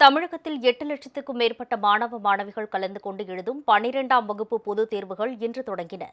தமிழகத்தில் எட்டு லட்சத்துக்கும் மேற்பட்ட மாணவ மாணவிகள் கலந்து கொண்டு எழுதும் பனிரெண்டாம் வகுப்பு பொதுத் தேர்வுகள் இன்று தொடங்கின.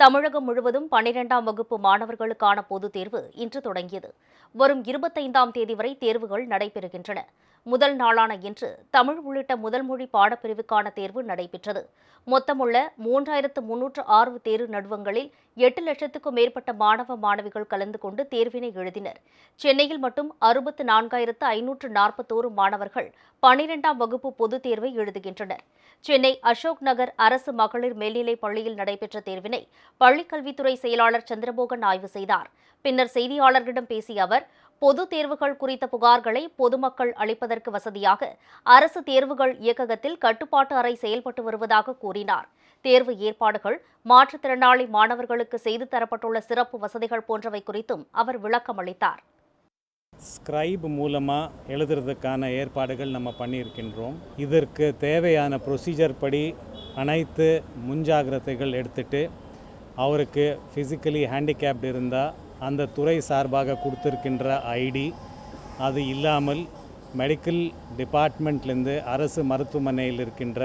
தமிழகம் முழுவதும் பனிரெண்டாம் வகுப்பு மாணவர்களுக்கான பொதுத் தேர்வு இன்று தொடங்கியது. வரும் இருபத்தைந்தாம் தேதி வரை தேர்வுகள் நடைபெறுகின்றன. முதல் நாளான இன்று தமிழ் உள்ளிட்ட முதல் மொழி பாடப்பிரிவுக்கான தேர்வு நடைபெற்றது. மொத்தமுள்ள மூன்றாயிரத்து முன்னூற்று ஆறு தேர்வு நடுவங்களில் எட்டு லட்சத்துக்கும் மேற்பட்ட மாணவ மாணவிகள் கலந்து கொண்டு தேர்வினை எழுதினர். சென்னையில் மட்டும் அறுபத்து நான்காயிரத்து ஐநூற்று நாற்பத்தோரு மாணவர்கள் பனிரெண்டாம் வகுப்பு பொதுத் தேர்வை எழுதுகின்றனர். சென்னை அசோக் நகர் அரசு மகளிர் மேல்நிலைப் பள்ளியில் நடைபெற்ற தேர்வினை பள்ளிக்கல்வித்துறை செயலாளர் சந்திரமோகன் ஆய்வு செய்தார். பின்னர் செய்தியாளர்களிடம் பேசிய அவர் பொதுத் தேர்வுகள் குறித்த புகார்களை பொதுமக்கள் அளிப்பது அளிப்பதற்கு வசதியாக அரசு தேர்வுகள் இயக்ககத்தில் கட்டுப்பாட்டு அறை செயல்பட்டு வருவதாக கூறினார். தேர்வு ஏற்பாடுகள் மாற்றுத்திறனாளி மாணவர்களுக்கு செய்து தரப்பட்டுள்ள சிறப்பு வசதிகள் போன்றவை குறித்தும் அவர் விளக்கம் அளித்தார். ஸ்கிரைப் மூலமாக எழுதுறதுக்கான ஏற்பாடுகள் நம்ம பண்ணியிருக்கின்றோம். இதற்கு தேவையான ப்ரொசீஜர் படி அனைத்து முன்ஜாகிரதைகள் எடுத்துட்டு அவருக்கு ஃபிசிக்கலி ஹேண்டிகேப்டு இருந்தால் அந்த துறை சார்பாக கொடுத்துருக்கின்ற ஐடி அது இல்லாமல் மெடிக்கல் டிபார்ட்மெண்ட்லேருந்து அரசு மருத்துவமனையில் இருக்கின்ற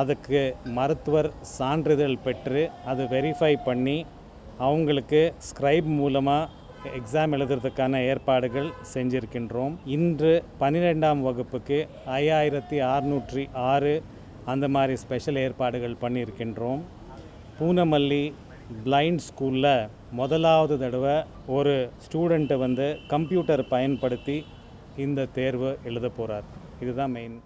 அதுக்கு மருத்துவர் சான்றிதழ் பெற்று அது வெரிஃபை பண்ணி அவங்களுக்கு ஸ்க்ரைப் மூலமாக எக்ஸாம் எழுதுறதுக்கான ஏற்பாடுகள் செஞ்சிருக்கின்றோம். இன்று பன்னிரெண்டாம் வகுப்புக்கு ஐயாயிரத்தி அறுநூற்றி ஆறு அந்த மாதிரி ஸ்பெஷல் ஏற்பாடுகள் பண்ணியிருக்கின்றோம். பூனமல்லி பிளைண்ட் ஸ்கூலில் முதலாவது தடவை ஒரு ஸ்டூடெண்ட்டை வந்து கம்ப்யூட்டர் பயன்படுத்தி இந்த தேர்வு எழுத போகிறார் இதுதான் மெயின்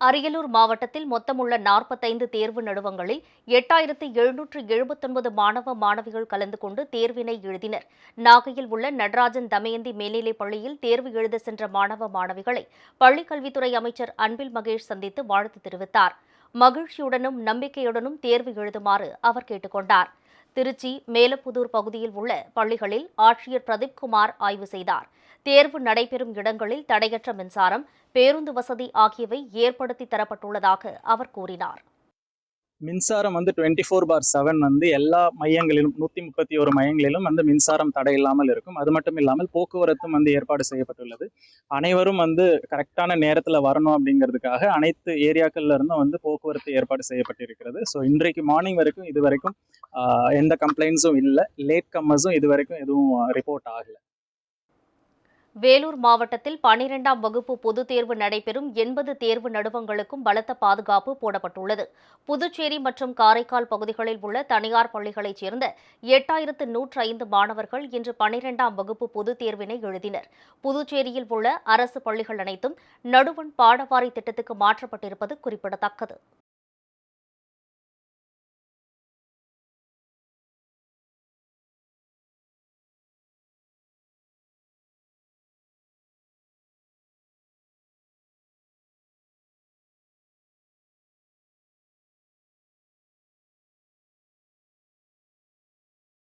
அரியலூர் மாவட்டத்தில் மொத்தமுள்ள நாற்பத்தைந்து தேர்வு நடுவங்களில் எட்டாயிரத்து எழுநூற்று எழுபத்தொன்பது மாணவ மாணவிகள் கலந்து கொண்டு தேர்வினை எழுதினர். நாகையில் உள்ள நடராஜன் தமயந்தி மேல்நிலைப் பள்ளியில் தேர்வு எழுத சென்ற மாணவ மாணவிகளை பள்ளிக் கல்வித்துறை அமைச்சர் அன்பில் மகேஷ் சந்தித்து வாழ்த்து தெரிவித்தார். மகிழ்ச்சியுடனும் நம்பிக்கையுடனும் தேர்வு எழுதுமாறு அவர் கேட்டுக்கொண்டார். திருச்சி மேலப்புதூர் பகுதியில் உள்ள பள்ளிகளில் ஆட்சியர் பிரதீப் குமார் ஆய்வு செய்தார். தேர்வு நடைபெறும் இடங்களில் தடையற்ற மின்சாரம் பேருந்து வசதி ஆகியவை ஏற்படுத்தி தரப்பட்டுள்ளதாக அவர் கூறினார். மின்சாரம் வந்து டுவெண்ட்டி ஃபோர் பார் செவன் வந்து எல்லா மையங்களிலும் நூற்றி முப்பத்தி ஒரு மையங்களிலும் வந்து மின்சாரம் தடை இல்லாமல் இருக்கும். அது மட்டும் இல்லாமல் போக்குவரத்தும் வந்து ஏற்பாடு செய்யப்பட்டுள்ளது. அனைவரும் வந்து கரெக்டான நேரத்தில் வரணும் அப்படிங்கிறதுக்காக அனைத்து ஏரியாக்கள்ல இருந்தும் வந்து போக்குவரத்து ஏற்பாடு செய்யப்பட்டிருக்கிறது. ஸோ இன்றைக்கு மார்னிங் வரைக்கும் இது வரைக்கும் எந்த கம்ப்ளைண்ட்ஸும் இல்லை. லேட் கம்மர்ஸும் இது வரைக்கும் எதுவும் ரிப்போர்ட் ஆகலை. வேலூர் மாவட்டத்தில் பனிரெண்டாம் வகுப்பு பொதுத் தேர்வு நடைபெறும் எண்பது தேர்வு நடுவங்களுக்கும் பலத்த பாதுகாப்பு போடப்பட்டுள்ளது. புதுச்சேரி மற்றும் காரைக்கால் பகுதிகளில் உள்ள தனியார் பள்ளிகளைச் சேர்ந்த எட்டாயிரத்து நூற்று ஐந்து மாணவர்கள் இன்று பனிரெண்டாம் வகுப்பு பொதுத் தேர்வினை எழுதினர். புதுச்சேரியில் உள்ள அரசு பள்ளிகள் அனைத்தும் நடுவண் பாடவாரி திட்டத்துக்கு மாற்றப்பட்டிருப்பது குறிப்பிடத்தக்கது.